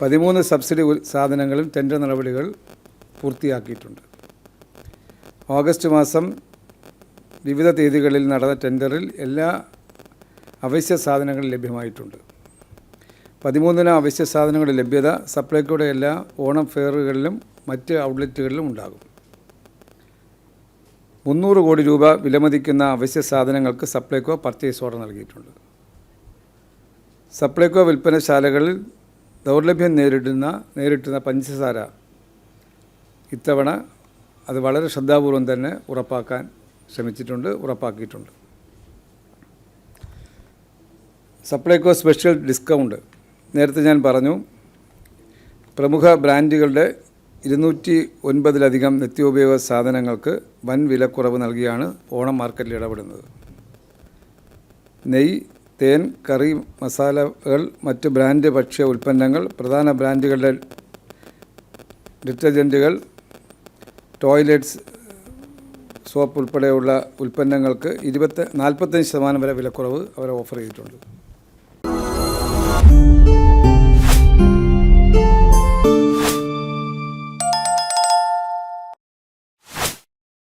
പതിമൂന്ന് സബ്സിഡി സാധനങ്ങളിൽ ടെൻഡർ നടപടികൾ പൂർത്തിയാക്കിയിട്ടുണ്ട്. ഓഗസ്റ്റ് മാസം വിവിധ തീയതികളിൽ നടന്ന ടെൻഡറിൽ എല്ലാ അവശ്യ സാധനങ്ങളും ലഭ്യമായിട്ടുണ്ട്. പതിമൂന്നിന് അവശ്യ സാധനങ്ങളുടെ ലഭ്യത സപ്ലൈക്കോയുടെ എല്ലാ ഓണം ഫെയറുകളിലും മറ്റ് ഔട്ട്ലെറ്റുകളിലും ഉണ്ടാകും. മുന്നൂറ് കോടി രൂപ വിലമതിക്കുന്ന അവശ്യ സാധനങ്ങൾക്ക് സപ്ലൈകോ പർച്ചേസ് ഓർഡർ നൽകിയിട്ടുണ്ട്. സപ്ലൈകോ വിൽപ്പനശാലകളിൽ ദൗർലഭ്യം നേരിടുന്ന നേരിട്ടുന്ന പഞ്ചസാര ഇത്തവണ അത് വളരെ ശ്രദ്ധാപൂർവം തന്നെ ഉറപ്പാക്കാൻ ശ്രമിച്ചിട്ടുണ്ട് ഉറപ്പാക്കിയിട്ടുണ്ട്. Supplyco special discount. നേരത്തെ ഞാൻ പറഞ്ഞു പ്രമുഖ ബ്രാൻഡുകളുടെ ഇരുന്നൂറ്റി ഒൻപതിലധികം നിത്യോപയോഗ സാധനങ്ങൾക്ക് വൻ വിലക്കുറവ് നൽകിയാണ് ഓണം മാർക്കറ്റിൽ ഇടപെടുന്നത്. നെയ്യ് തേൻ കറി മസാലകൾ മറ്റ് ബ്രാൻഡ് ഭക്ഷ്യ ഉൽപ്പന്നങ്ങൾ പ്രധാന ബ്രാൻഡുകളുടെ ഡിറ്റർജന്റുകൾ ടോയ്ലറ്റ്സ് സോപ്പ് ഉൾപ്പെടെയുള്ള ഉൽപ്പന്നങ്ങൾക്ക് ഇരുപത്തി നാൽപ്പത്തഞ്ച് ശതമാനം വരെ വിലക്കുറവ് അവർ ഓഫർ ചെയ്തിട്ടുണ്ട്.